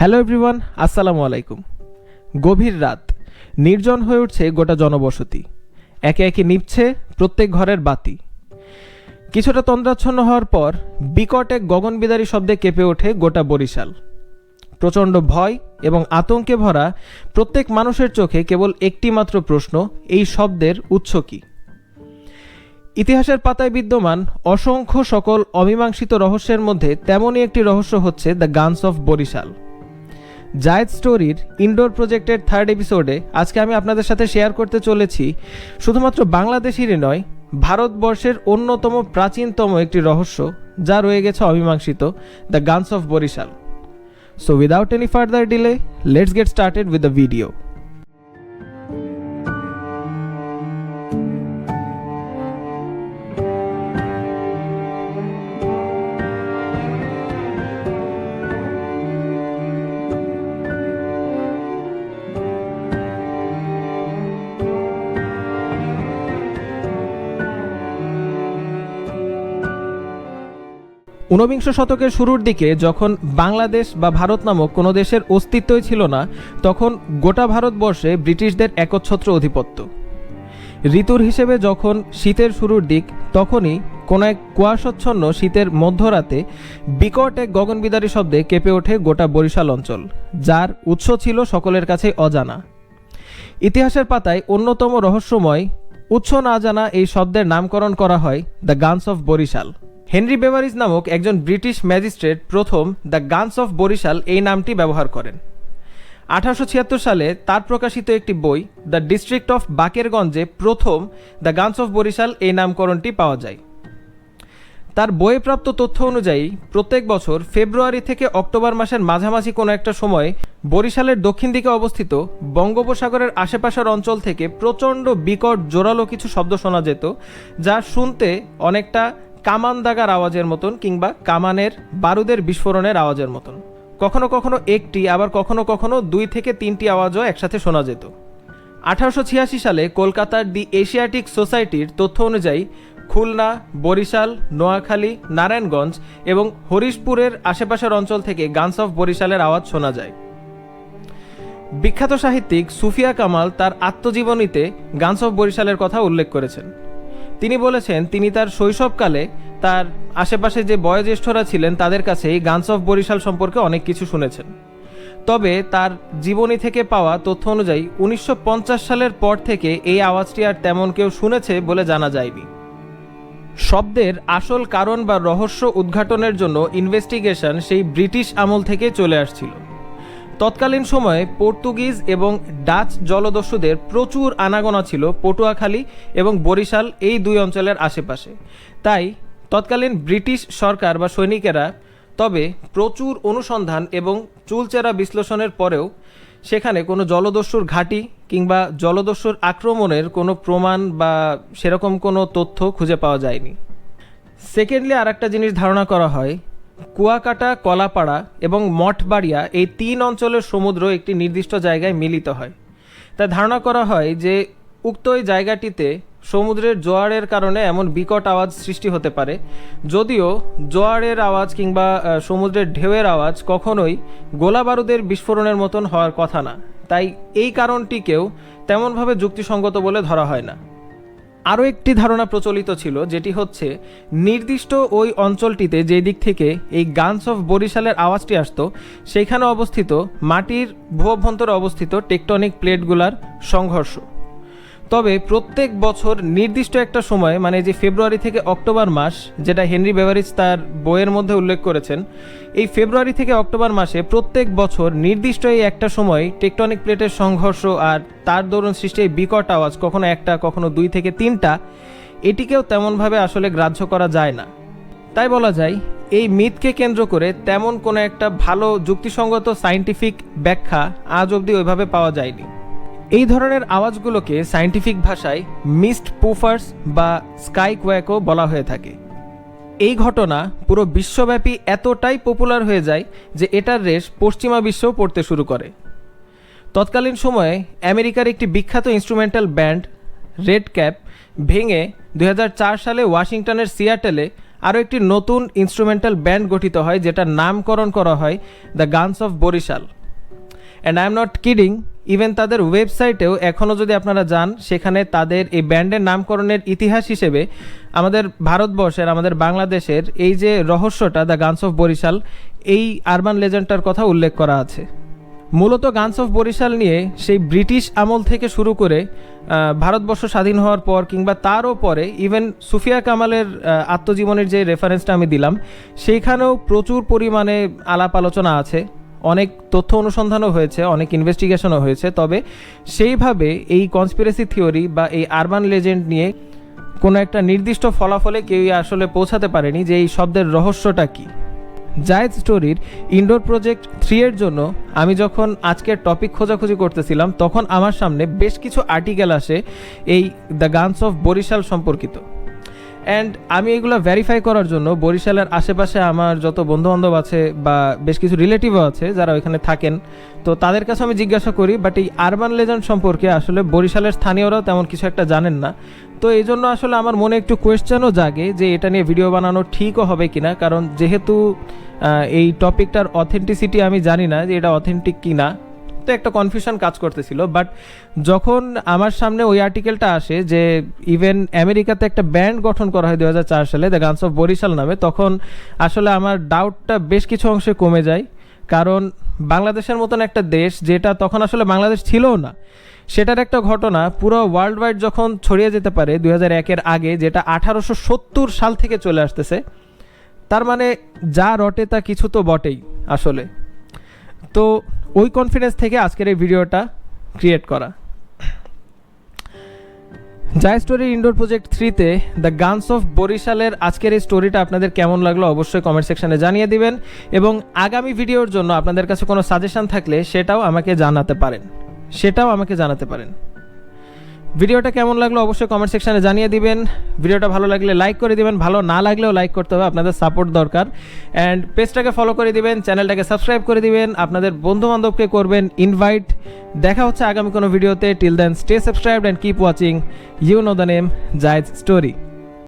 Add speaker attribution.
Speaker 1: Hello everyone, আসসালামু আলাইকুম। গভীর রাত, নির্জন হয়ে উঠছে গোটা জনবসতি। একে একে নিভছে প্রত্যেক ঘরের বাতি। কিছুটা তন্দ্রাচ্ছন্ন হওয়ার পর বিকট এক গগনবিদারী শব্দে কেঁপে ওঠে গোটা বরিশাল। প্রচণ্ড ভয় এবং আতঙ্কে ভরা প্রত্যেক মানুষের চোখে কেবল একটি মাত্র প্রশ্ন, এই শব্দের উৎস কী? ইতিহাসের পাতায় বিদ্যমান অসংখ্য সকল অমীমাংসিত রহস্যের মধ্যে তেমনই একটি রহস্য হচ্ছে দ্য গানস অফ বরিশাল। জায়দ স্টোরির ইনডোর প্রজেক্টের থার্ড এপিসোডে আজকে আমি আপনাদের সাথে শেয়ার করতে চলেছি। শুধুমাত্র বাংলাদেশেরই নয়, ভারতবর্ষের অন্যতম প্রাচীনতম একটি রহস্য যা রয়ে গেছে অমীমাংসিত the guns of Barisal so without any further delay let's get started with the video ঊনবিংশ শতকের শুরুর দিকে যখন বাংলাদেশ বা ভারত নামক কোনো দেশের অস্তিত্বই ছিল না, তখন গোটা ভারতবর্ষে ব্রিটিশদের একচ্ছত্র আধিপত্য। ঋতুর হিসেবে যখন শীতের শুরুর দিক, তখনই কোনো এক কুয়াশচ্ছন্ন শীতের মধ্যরাতে বিকট এক গগনবিদারী শব্দে কেঁপে ওঠে গোটা বরিশাল অঞ্চল, যার উৎস ছিল সকলের কাছে অজানা। ইতিহাসের পাতায় অন্যতম রহস্যময়, উৎস না জানা এই শব্দের নামকরণ করা হয় the guns of Barisal Henry Beveridge নামক একজন ব্রিটিশ ম্যাজিস্ট্রেট প্রথম দ্য গানস অফ বরিশাল এই নামটি ব্যবহার করেন। আঠারোশো ছিয়াত্তর সালে তার প্রকাশিত একটি বই, দ্য ডিস্ট্রিক্ট অফ বাকেরগঞ্জে প্রথম দ্য গানস অফ বরিশাল এই নামকরণটি পাওয়া যায়। তার বইয়ে প্রাপ্ত তথ্য অনুযায়ী, প্রত্যেক বছর ফেব্রুয়ারি থেকে অক্টোবর মাসের মাঝামাঝি কোনো একটা সময় বরিশালের দক্ষিণ দিকে অবস্থিত বঙ্গোপসাগরের আশেপাশের অঞ্চল থেকে প্রচণ্ড বিকট জোরালো কিছু শব্দ শোনা যেত, যা শুনতে অনেকটা কামান দাগার আওয়াজের মতন কিংবা কামানের বারুদের বিস্ফোরণের আওয়াজের মতন। কখনো কখনো একটি, আবার কখনো কখনো দুই থেকে তিনটি আওয়াজও একসাথে শোনা যেত। আঠারোশো ছিয়াশি সালে কলকাতার দি এশিয়াটিক সোসাইটির তথ্য অনুযায়ী খুলনা, বরিশাল, নোয়াখালী, নারায়ণগঞ্জ এবং হরিশপুরের আশেপাশের অঞ্চল থেকে গানস অফ বরিশালের আওয়াজ শোনা যায়। বিখ্যাত সাহিত্যিক সুফিয়া কামাল তার আত্মজীবনীতে গানস অফ বরিশালের কথা উল্লেখ করেছেন। তিনি বলেছেন, তিনি তার শৈশবকালে তার আশেপাশে যে বয়োজ্যেষ্ঠরা ছিলেন তাদের কাছেই গানস অফ বরিশাল সম্পর্কে অনেক কিছু শুনেছেন। তবে তার জীবনী থেকে পাওয়া তথ্য অনুযায়ী উনিশশো পঞ্চাশ সালের পর থেকে এই আওয়াজটি আর তেমন কেউ শুনেছে বলে জানা যায়নি। শব্দের আসল কারণ বা রহস্য উদ্ঘাটনের জন্য ইনভেস্টিগেশন সেই ব্রিটিশ আমল থেকে চলে আসছিল। তৎকালীন সময়ে পর্তুগিজ এবং ডাচ জলদস্যুদের প্রচুর আনাগোনা ছিল পটুয়াখালী এবং বরিশাল এই দুই অঞ্চলের আশেপাশে। তাই তৎকালীন ব্রিটিশ সরকার বা সৈনিকেরা তবে প্রচুর অনুসন্ধান এবং চুলচেরা বিশ্লেষণের পরেও সেখানে কোনো জলদস্যুর ঘাঁটি কিংবা জলদস্যুর আক্রমণের কোনো প্রমাণ বা সেরকম কোনো তথ্য খুঁজে পাওয়া যায়নি। সেকেন্ডলি আর একটা জিনিস ধারণা করা হয় কুয়াকাটা, কলাপাড়া এবং মঠবাড়িয়া এই তিন অঞ্চলের সমুদ্র একটি নির্দিষ্ট জায়গায় মিলিত হয়। তা ধারণা করা হয় যে, উক্ত ওই জায়গাটিতে সমুদ্রের জোয়ারের কারণে এমন বিকট আওয়াজ সৃষ্টি হতে পারে, যদিও জোয়ারের আওয়াজ কিংবা সমুদ্রের ঢেউয়ের আওয়াজ কখনোই গোলা বারুদের বিস্ফোরণের মতন হওয়ার কথা না। তাই এই কারণটিকেও তেমনভাবে যুক্তিসঙ্গত বলে ধরা হয় না। আরও একটি ধারণা প্রচলিত ছিল, যেটি হচ্ছে, নির্দিষ্ট ওই অঞ্চলটিতে যে দিক থেকে এই গানস অফ বরিশালের আওয়াজটি আসতো, সেখানে অবস্থিত মাটির ভূ অভ্যন্তরে অবস্থিত টেকটনিক প্লেটগুলার সংঘর্ষ। তবে প্রত্যেক বছর নির্দিষ্ট একটা সময় মানে যে ফেব্রুয়ারি থেকে অক্টোবর মাস, যেটা হেনরি বেভারিজ তার বইয়ের মধ্যে উল্লেখ করেছেন, এই ফেব্রুয়ারি থেকে অক্টোবর মাসে প্রত্যেক বছর নির্দিষ্ট এই একটা সময় টেকটনিক প্লেটের সংঘর্ষ আর তার দরুন সৃষ্টি এই বিকট আওয়াজ, কখনো একটা, কখনো দুই থেকে তিনটা, এটিকেও তেমনভাবে আসলে গ্রাহ্য করা যায় না। তাই বলা যায়, এই মিথকে কেন্দ্র করে তেমন কোনো একটা ভালো যুক্তিসঙ্গত সায়েন্টিফিক ব্যাখ্যা আজ অবধি ওইভাবে পাওয়া যায়নি। এই ধরনের আওয়াজগুলোকে সায়েন্টিফিক ভাষায় মিস্ট পুফার্স বা স্কাই কোয়াকও বলা হয়ে থাকে। এই ঘটনা পুরো বিশ্বব্যাপী এতটাই পপুলার হয়ে যায় যে এটার রেশ পশ্চিমা বিশ্বেও পড়তে শুরু করে। তৎকালীন সময়ে আমেরিকার একটি বিখ্যাত ইনস্ট্রুমেন্টাল ব্যান্ড, রেড ক্যাপ, ভেঙে দু হাজার চার সালে ওয়াশিংটনের সিয়াটেলে আরও একটি নতুন ইনস্ট্রুমেন্টাল ব্যান্ড গঠিত হয়, যেটার নামকরণ করা হয় the guns of Barisal. And I am not kidding even তাদের ওয়েবসাইটেও এখনও যদি আপনারা যান, সেখানে তাদের এই ব্যান্ডের নামকরণের ইতিহাস হিসেবে আমাদের ভারতবর্ষের, আমাদের বাংলাদেশের এই যে রহস্যটা দ্য গানস অফ বরিশাল এই আরবান লেজেন্ডটার কথা উল্লেখ করা আছে। মূলত গানস অফ বরিশাল নিয়ে সেই ব্রিটিশ আমল থেকে শুরু করে ভারতবর্ষ স্বাধীন হওয়ার পর কিংবা তারও পরে ইভেন সুফিয়া কামালের আত্মজীবনের যে রেফারেন্সটা আমি দিলাম, সেইখানেও প্রচুর পরিমাণে আলাপ আলোচনা আছে। অনেক তথ্য অনুসন্ধানও হয়েছে, অনেক ইনভেস্টিগেশনও হয়েছে, তবে সেইভাবে এই কনস্পিরেসি থিওরি বা এই আরবান লেজেন্ড নিয়ে কোনো একটা নির্দিষ্ট ফলাফলে কেউই আসলে পৌঁছাতে পারেনি যে এই শব্দের রহস্যটা কী। জায়েদ স্টোরির ইনডোর প্রজেক্ট থ্রি এর জন্য আমি যখন আজকের টপিক খোঁজাখুঁজি করতেছিলাম, তখন আমার সামনে বেশ কিছু আর্টিকেল আসে এই দ্য গানস অফ বরিশাল সম্পর্কিত। অ্যান্ড আমি এগুলো ভেরিফাই করার জন্য বরিশালের আশেপাশে আমার যত বন্ধুবান্ধব আছে বা বেশ কিছু রিলেটিভও আছে যারা ওইখানে থাকেন, তো তাদের কাছে আমি জিজ্ঞাসা করি বাট এই আরবান লেজেন্ড সম্পর্কে আসলে বরিশালের স্থানীয়রাও তেমন কিছু একটা জানেন না। তো এই জন্য আসলে আমার মনে একটু কোয়েশ্চেনও জাগে যে এটা নিয়ে ভিডিও বানানো ঠিকও হবে কিনা, কারণ যেহেতু এই টপিকটার অথেন্টিসিটি আমি জানি না যে এটা অথেন্টিক কিনা। তো একটা কনফিউশন কাজ করতেছিল বাট যখন আমার সামনে ওই আর্টিকেলটা আসে যে ইভেন আমেরিকাতে একটা ব্যান্ড গঠন করা হয় দুই হাজার চার সালে দ্য গানস অফ বরিশাল নামে, তখন আসলে আমার ডাউটটা বেশ কিছু অংশে কমে যায়। কারণ বাংলাদেশের মতন একটা দেশ যেটা তখন আসলে বাংলাদেশ ছিলও না, সেটার একটা ঘটনা, পুরো ওয়ার্ল্ড ওয়াইড যখন ছড়িয়ে যেতে পারে দু হাজার একের আগে, যেটা আঠারোশো সত্তর সাল থেকে চলে আসতেছে, তার মানে যা রটে তা কিছু তো বটেই আসলে। তো ওই কনফিডেন্স থেকে আজকের এই ভিডিওটা ক্রিয়েট করা। জায় স্টোরি ইনডোর প্রজেক্ট থ্রিতে দ্য গানস অফ বরিশালের আজকের এই স্টোরিটা আপনাদের কেমন লাগল অবশ্যই কমেন্ট সেকশানে জানিয়ে দিবেন এবং আগামী ভিডিওর জন্য আপনাদের কাছে কোনো সাজেশান থাকলে সেটাও আমাকে জানাতে পারেন। সেটাও আমাকে জানাতে পারেন। ভিডিওটা কেমন লাগল অবশ্যই কমেন্ট সেকশানে জানিয়ে দিবেন। ভিডিওটা ভালো লাগলে লাইক করে দিবেন, ভালো না লাগলেও লাইক করতে হবে, আপনাদের সাপোর্ট দরকার। অ্যান্ড পেজটাকে ফলো করে দিবেন চ্যানেলটাকে সাবস্ক্রাইব করে দিবেন, আপনাদের বন্ধুবান্ধবকে করবেন ইনভাইট দেখা হচ্ছে আগামী কোনো ভিডিওতে till then stay subscribe and keep watching you know the name জায়জ স্টোরি